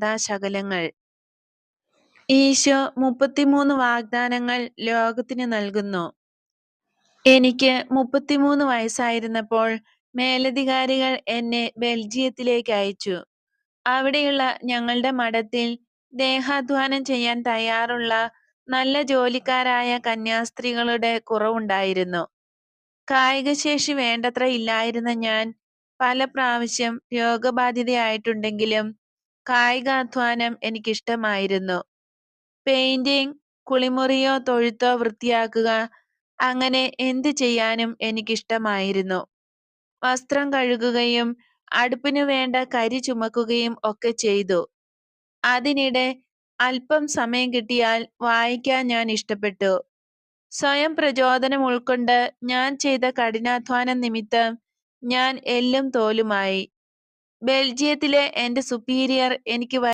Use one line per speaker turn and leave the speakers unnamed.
കഥാശകലങ്ങൾ. ഈശോ മുപ്പത്തിമൂന്ന് വാഗ്ദാനങ്ങൾ ലോകത്തിന് നൽകുന്നു. എനിക്ക് മുപ്പത്തിമൂന്ന് വയസ്സായിരുന്നപ്പോൾ മേലധികാരികൾ എന്നെ ബെൽജിയത്തിലേക്ക് അയച്ചു. അവിടെയുള്ള ഞങ്ങളുടെ മഠത്തിൽ ദേഹാധ്വാനം ചെയ്യാൻ തയ്യാറുള്ള നല്ല ജോലിക്കാരായ കന്യാസ്ത്രീകളുടെ കുറവുണ്ടായിരുന്നു. കായികശേഷി വേണ്ടത്ര ഇല്ലായിരുന്ന ഞാൻ പല പ്രാവശ്യം രോഗബാധിതയായിട്ടുണ്ടെങ്കിലും കായികാധ്വാനം എനിക്കിഷ്ടമായിരുന്നു. പെയിന്റിംഗ്, കുളിമുറിയോ തൊഴുത്തോ വൃത്തിയാക്കുക അങ്ങനെ എന്ത് ചെയ്യാനും എനിക്കിഷ്ടമായിരുന്നു. വസ്ത്രം കഴുകുകയും അടുപ്പിനു വേണ്ട കരി ചുമക്കുകയും ഒക്കെ ചെയ്തു. അതിനിടെ അല്പം സമയം കിട്ടിയാൽ വായിക്കാൻ ഞാൻ ഇഷ്ടപ്പെട്ടു. സ്വയം പ്രചോദനം ഉൾക്കൊണ്ട് ഞാൻ ചെയ്ത കഠിനാധ്വാനം നിമിത്തം ഞാൻ എല്ലും തോലുമായി. ബെൽജിയത്തിലെ എന്റെ സുപ്പീരിയർ എനിക്ക്